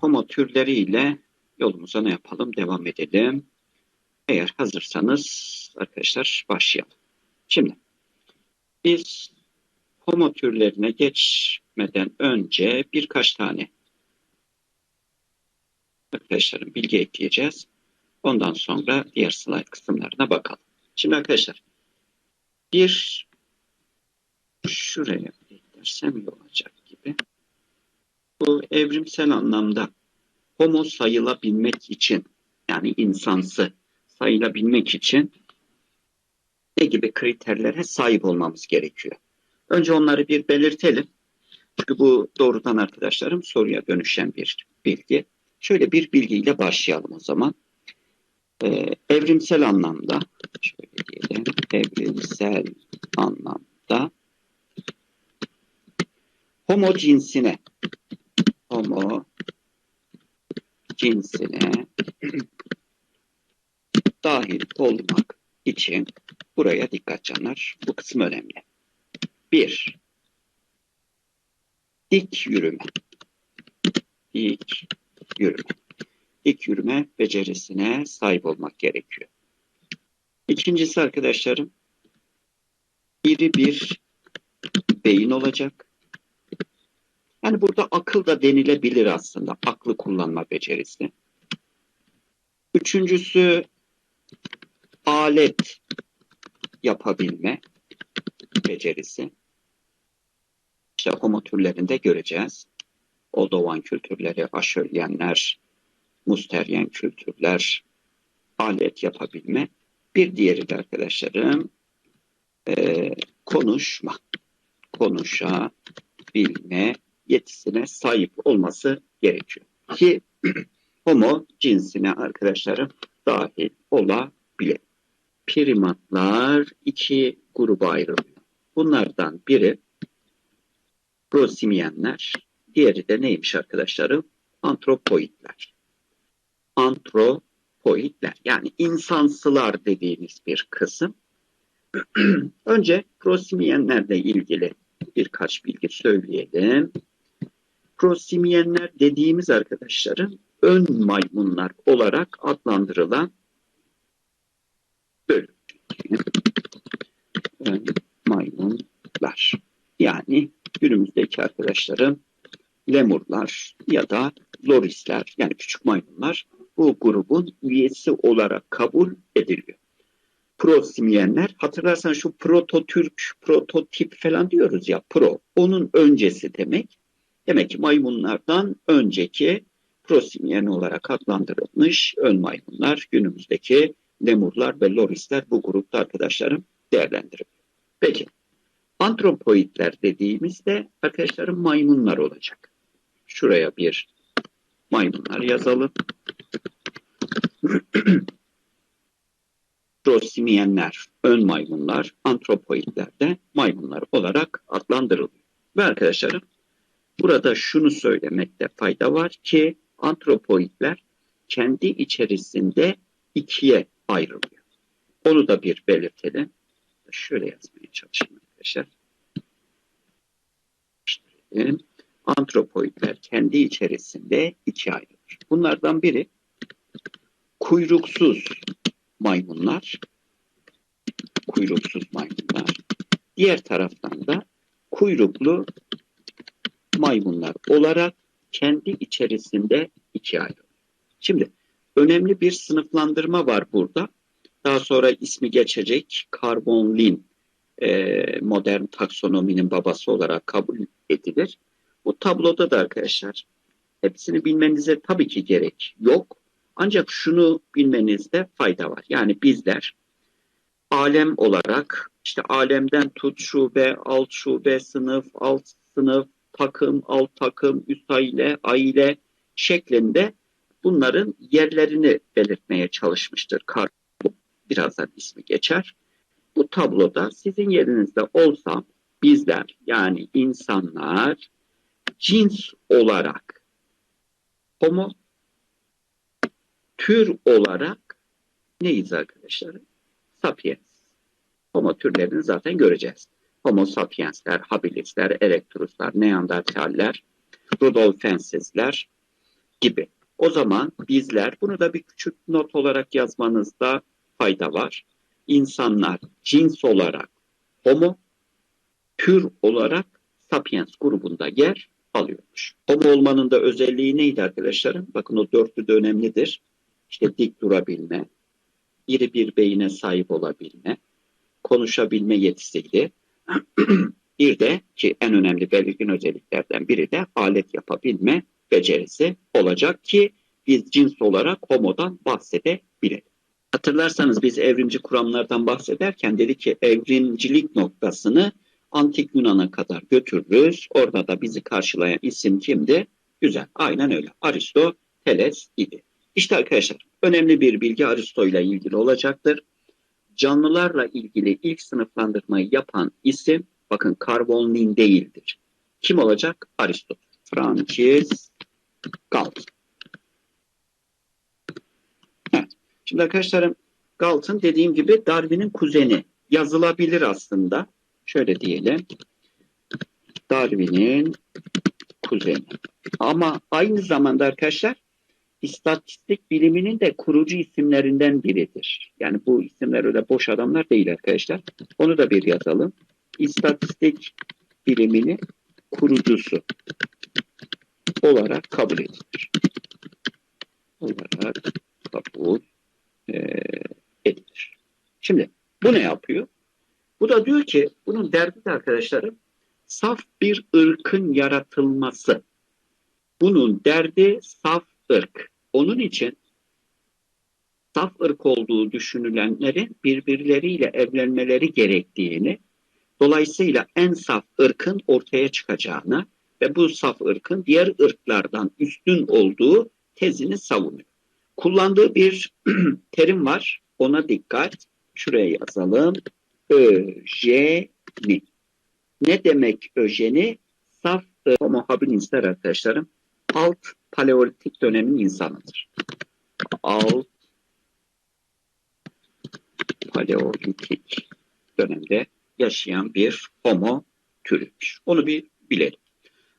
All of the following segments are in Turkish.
Homo türleriyle yolumuza ne yapalım? Devam edelim. Eğer hazırsanız arkadaşlar başlayalım. Şimdi biz homo türlerine geçmeden önce birkaç tane arkadaşlarım bilgi ekleyeceğiz. Ondan sonra diğer slide kısımlarına bakalım. Şimdi arkadaşlar bir şuraya eklersem iyi olacak gibi. Bu evrimsel anlamda homo sayılabilmek için yani insansı sayılabilmek için ne gibi kriterlere sahip olmamız gerekiyor? Önce onları bir belirtelim. Çünkü bu doğrudan arkadaşlarım soruya dönüşen bir bilgi. Şöyle bir bilgiyle başlayalım o zaman. Ee, evrimsel anlamda şöyle diyelim evrimsel anlamda homo cinsine homo cinsine dahil olmak için buraya dikkat canlar. Bu kısım önemli. Bir, dik yürüme. Dik yürüme. Dik yürüme becerisine sahip olmak gerekiyor. İkincisi arkadaşlarım, iri bir beyin olacak. Yani burada akıl da denilebilir aslında. Aklı kullanma becerisi. Üçüncüsü alet yapabilme becerisi. İşte homo türlerinde göreceğiz. Oldovan kültürleri, aşölyenler, musteryen kültürler, alet yapabilme. Bir diğeri de arkadaşlarım e, konuşma. Konuşabilme yetisine sahip olması gerekiyor. Ki homo cinsine arkadaşlarım dahil olabilir. Primatlar iki gruba ayrılıyor. Bunlardan biri prosimyenler, diğeri de neymiş arkadaşlarım? Antropoidler. Antropoidler yani insansılar dediğimiz bir kısım. Önce prosimyenlerle ilgili birkaç bilgi söyleyelim. Prosimyenler dediğimiz arkadaşlarım ön maymunlar olarak adlandırılan bölüm. Ön maymunlar. Yani günümüzdeki arkadaşlarım lemurlar ya da lorisler yani küçük maymunlar bu grubun üyesi olarak kabul ediliyor. Prosimyenler hatırlarsan şu prototürk, prototip falan diyoruz ya pro. Onun öncesi demek. Demek ki maymunlardan önceki prosimyen olarak adlandırılmış ön maymunlar günümüzdeki lemurlar ve lorisler bu grupta arkadaşlarım değerlendiriliyor. Peki antropoidler dediğimizde arkadaşlarım maymunlar olacak. Şuraya bir maymunlar yazalım. Prosimyenler, ön maymunlar, antropoidler de maymunlar olarak adlandırılıyor. Ve arkadaşlarım burada şunu söylemekte fayda var ki antropoidler kendi içerisinde ikiye ayrılıyor. Onu da bir belirtelim. Şöyle yazmaya çalışayım arkadaşlar. Antropoidler kendi içerisinde ikiye ayrılır. Bunlardan biri kuyruksuz maymunlar. Kuyruksuz maymunlar. Diğer taraftan da kuyruklu maymunlar olarak kendi içerisinde ikiye ayrılır. Şimdi önemli bir sınıflandırma var burada. Daha sonra ismi geçecek Carbon Lin e, modern taksonominin babası olarak kabul edilir. Bu tabloda da arkadaşlar hepsini bilmenize tabii ki gerek yok. Ancak şunu bilmenizde fayda var. Yani bizler alem olarak işte alemden tut şube, alt şube, sınıf, alt sınıf, takım, alt takım, üst aile, aile şeklinde bunların yerlerini belirtmeye çalışmıştır. Birazdan ismi geçer. Bu tabloda sizin yerinizde olsam bizler yani insanlar cins olarak homo tür olarak neyiz arkadaşlar? Sapiens. Homo türlerini zaten göreceğiz. Homo sapiensler, habilisler, elektruslar, neandertaller, rudolfensizler gibi. O zaman bizler, bunu da bir küçük not olarak yazmanızda fayda var. İnsanlar cins olarak homo, tür olarak sapiens grubunda yer alıyormuş. Homo olmanın da özelliği neydi arkadaşlarım? Bakın o dörtlü de önemlidir. İşte dik durabilme, iri bir beyine sahip olabilme, konuşabilme yetisiydi. bir de ki en önemli belirgin özelliklerden biri de alet yapabilme becerisi olacak ki biz cins olarak homodan bahsedebilelim. Hatırlarsanız biz evrimci kuramlardan bahsederken dedi ki evrimcilik noktasını antik Yunan'a kadar götürürüz. Orada da bizi karşılayan isim kimdi? Güzel. Aynen öyle. Aristoteles idi. İşte arkadaşlar önemli bir bilgi Aristo ile ilgili olacaktır. Canlılarla ilgili ilk sınıflandırmayı yapan isim bakın Karbonlin değildir. Kim olacak? Aristo. Francis Galton. Evet. Şimdi arkadaşlarım Galton dediğim gibi Darwin'in kuzeni. Yazılabilir aslında. Şöyle diyelim. Darwin'in kuzeni. Ama aynı zamanda arkadaşlar istatistik biliminin de kurucu isimlerinden biridir. Yani bu isimler öyle boş adamlar değil arkadaşlar. Onu da bir yazalım. İstatistik biliminin kurucusu olarak kabul edilir. Olarak kabul e, edilir. Şimdi bu ne yapıyor? Bu da diyor ki bunun derdi de arkadaşlarım saf bir ırkın yaratılması. Bunun derdi saf ırk. Onun için saf ırk olduğu düşünülenlerin birbirleriyle evlenmeleri gerektiğini, dolayısıyla en saf ırkın ortaya çıkacağını ve bu saf ırkın diğer ırklardan üstün olduğu tezini savunuyor. Kullandığı bir terim var. Ona dikkat. Şuraya yazalım. Öjeni. Ne demek öjeni? Saf homo habilisler arkadaşlarım alt paleolitik dönemin insanıdır. Alt paleolitik dönemde yaşayan bir homo türüymüş. Onu bir bilelim.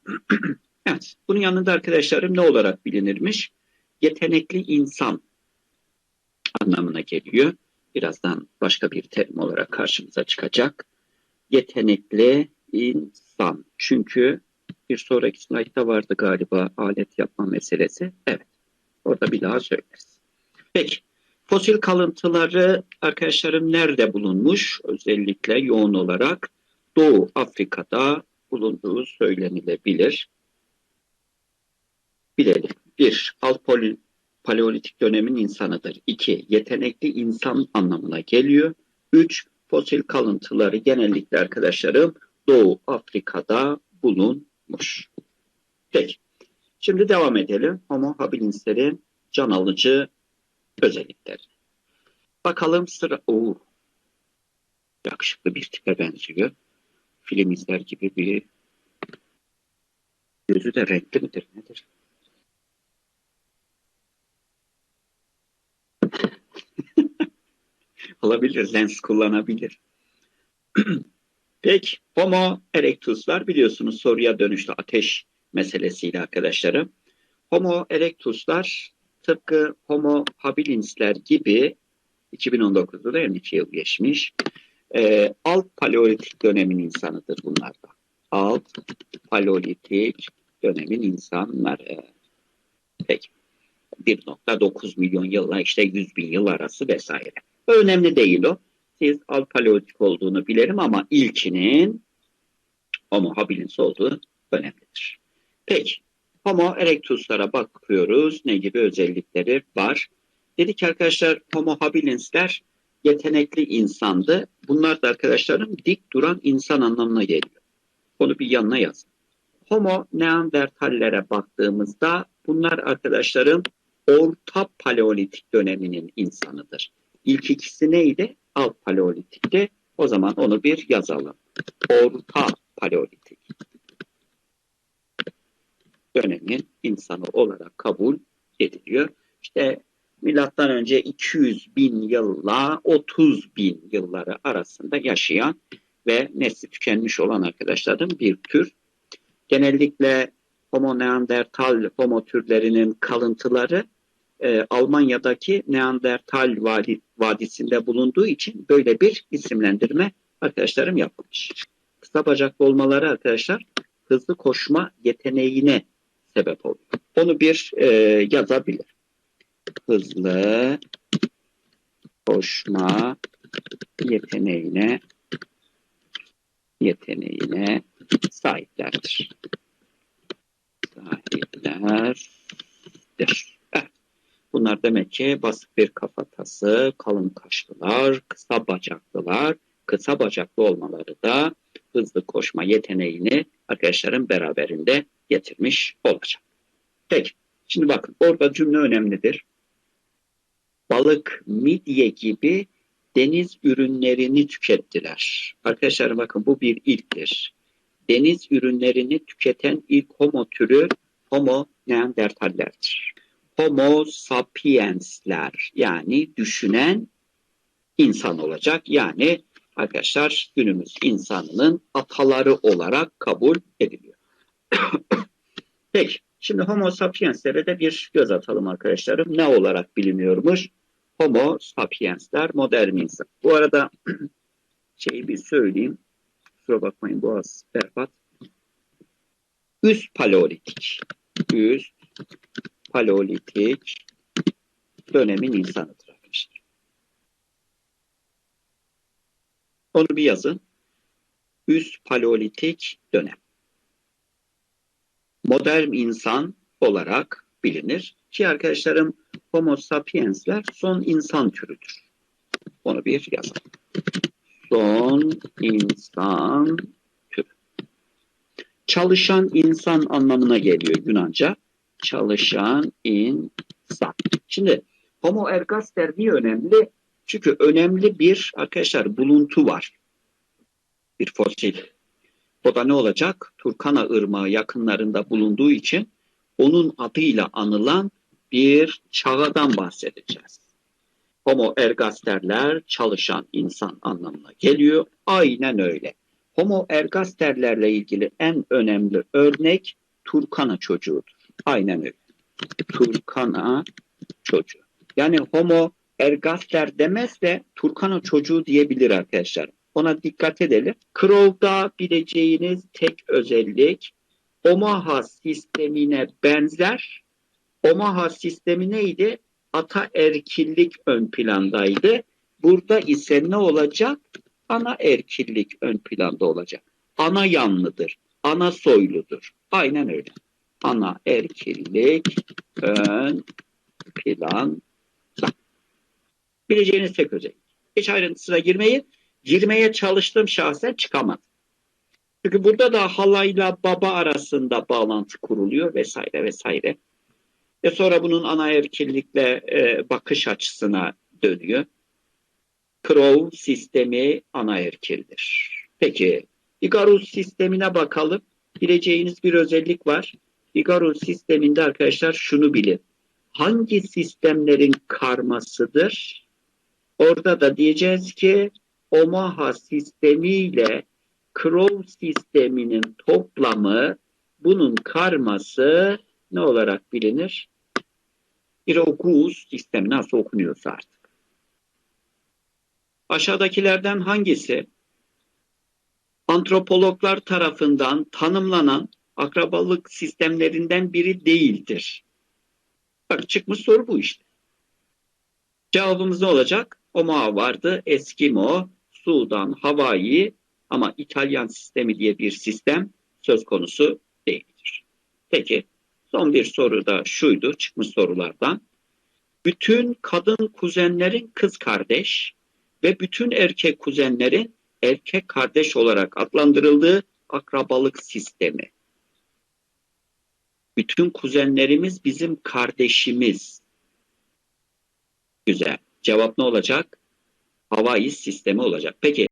evet, bunun yanında arkadaşlarım ne olarak bilinirmiş? Yetenekli insan anlamına geliyor. Birazdan başka bir terim olarak karşımıza çıkacak. Yetenekli insan. Çünkü bir sonraki slaytta vardı galiba alet yapma meselesi. Evet. Orada bir daha söyleriz. Peki. Fosil kalıntıları arkadaşlarım nerede bulunmuş? Özellikle yoğun olarak Doğu Afrika'da bulunduğu söylenilebilir. Bilelim. Bir, alt paleolitik dönemin insanıdır. İki, yetenekli insan anlamına geliyor. Üç, fosil kalıntıları genellikle arkadaşlarım Doğu Afrika'da bulunmuş. Peki. Şimdi devam edelim. Homo habilislerin can alıcı özellikleri. Bakalım sıra... Oo, yakışıklı bir tipe benziyor. Film izler gibi bir gözü de renkli midir nedir? Olabilir, lens kullanabilir. Peki, Homo erectuslar biliyorsunuz soruya dönüşlü ateş meselesiyle arkadaşlarım. Homo erectuslar tıpkı Homo habilisler gibi 2019'da da yani iki yıl geçmiş. E, alt paleolitik dönemin insanıdır bunlar da. Alt paleolitik dönemin insanları. Peki. 1.9 milyon yılla işte 100 bin yıl arası vesaire. Önemli değil o. Siz alt olduğunu bilirim ama ilkinin Homo habilis olduğu önemlidir. Peki. Homo erectus'lara bakıyoruz. Ne gibi özellikleri var? Dedik arkadaşlar Homo habilisler yetenekli insandı. Bunlar da arkadaşlarım dik duran insan anlamına geliyor. Onu bir yanına yazın. Homo neandertallere baktığımızda bunlar arkadaşlarım orta paleolitik döneminin insanıdır. İlk ikisi neydi? Alt paleolitikte. O zaman onu bir yazalım. Orta paleolitik dönemin insanı olarak kabul ediliyor. İşte milattan önce 200 bin yılla 30 bin yılları arasında yaşayan ve nesli tükenmiş olan arkadaşlarım bir tür. Genellikle Homo neandertal homo türlerinin kalıntıları e, Almanya'daki Neandertal vadi, vadisinde bulunduğu için böyle bir isimlendirme arkadaşlarım yapılmış. Kısa bacaklı olmaları arkadaşlar hızlı koşma yeteneğine sebep oluyor. Onu bir e, yazabilir. Hızlı koşma yeteneğine yeteneğine sahiplerdir. Sahiplerdir. Demek ki basık bir kafatası, kalın kaşlılar, kısa bacaklılar, kısa bacaklı olmaları da hızlı koşma yeteneğini arkadaşların beraberinde getirmiş olacak. Peki, şimdi bakın orada cümle önemlidir. Balık, midye gibi deniz ürünlerini tükettiler. Arkadaşlar bakın bu bir ilktir. Deniz ürünlerini tüketen ilk homo türü homo neandertallerdir. Homo sapiensler yani düşünen insan olacak. Yani arkadaşlar günümüz insanının ataları olarak kabul ediliyor. Peki şimdi homo sapienslere de bir göz atalım arkadaşlarım. Ne olarak biliniyormuş? Homo sapiensler modern insan. Bu arada şeyi bir söyleyeyim. Kusura bakmayın boğaz berbat. Üst paleolitik. Üst paleolitik dönemin insanıdır arkadaşlar. Onu bir yazın. Üst paleolitik dönem. Modern insan olarak bilinir. Ki arkadaşlarım Homo sapiensler son insan türüdür. Onu bir yazalım. Son insan türü. Çalışan insan anlamına geliyor Yunanca. Çalışan insan. Şimdi Homo ergaster niye önemli? Çünkü önemli bir arkadaşlar buluntu var. Bir fosil. O da ne olacak? Turkana Irmağı yakınlarında bulunduğu için onun adıyla anılan bir çağdan bahsedeceğiz. Homo ergasterler çalışan insan anlamına geliyor. Aynen öyle. Homo ergasterlerle ilgili en önemli örnek Turkana çocuğudur. Aynen öyle. Turkana çocuğu. Yani Homo ergaster demez de Turkana çocuğu diyebilir arkadaşlar. Ona dikkat edelim. Crow'da bileceğiniz tek özellik Omaha sistemine benzer. Omaha sistemi neydi? Ataerkillik ön plandaydı. Burada ise ne olacak? Ana erkillik ön planda olacak. Ana yanlıdır. Ana soyludur. Aynen öyle. Ana erkillik ön planda. Bileceğiniz tek özellik. Hiç ayrıntısına girmeyin. Girmeye çalıştım şahsen çıkamadım. Çünkü burada da halayla baba arasında bağlantı kuruluyor vesaire vesaire. Ve sonra bunun ana erkillikle e, bakış açısına dönüyor. Crow sistemi ana erkildir. Peki Igarus sistemine bakalım. Bileceğiniz bir özellik var. Igarus sisteminde arkadaşlar şunu bilin. Hangi sistemlerin karmasıdır? Orada da diyeceğiz ki Omaha sistemiyle Crow sisteminin toplamı bunun karması ne olarak bilinir? Iroquois sistemi nasıl okunuyorsa artık. Aşağıdakilerden hangisi antropologlar tarafından tanımlanan akrabalık sistemlerinden biri değildir? Bak çıkmış soru bu işte. Cevabımız ne olacak? Omaha vardı, Eskimo, Sudan, Hawaii ama İtalyan sistemi diye bir sistem söz konusu değildir. Peki son bir soru da şuydu çıkmış sorulardan. Bütün kadın kuzenlerin kız kardeş ve bütün erkek kuzenlerin erkek kardeş olarak adlandırıldığı akrabalık sistemi. Bütün kuzenlerimiz bizim kardeşimiz. Güzel. Cevap ne olacak? Hawaii sistemi olacak. Peki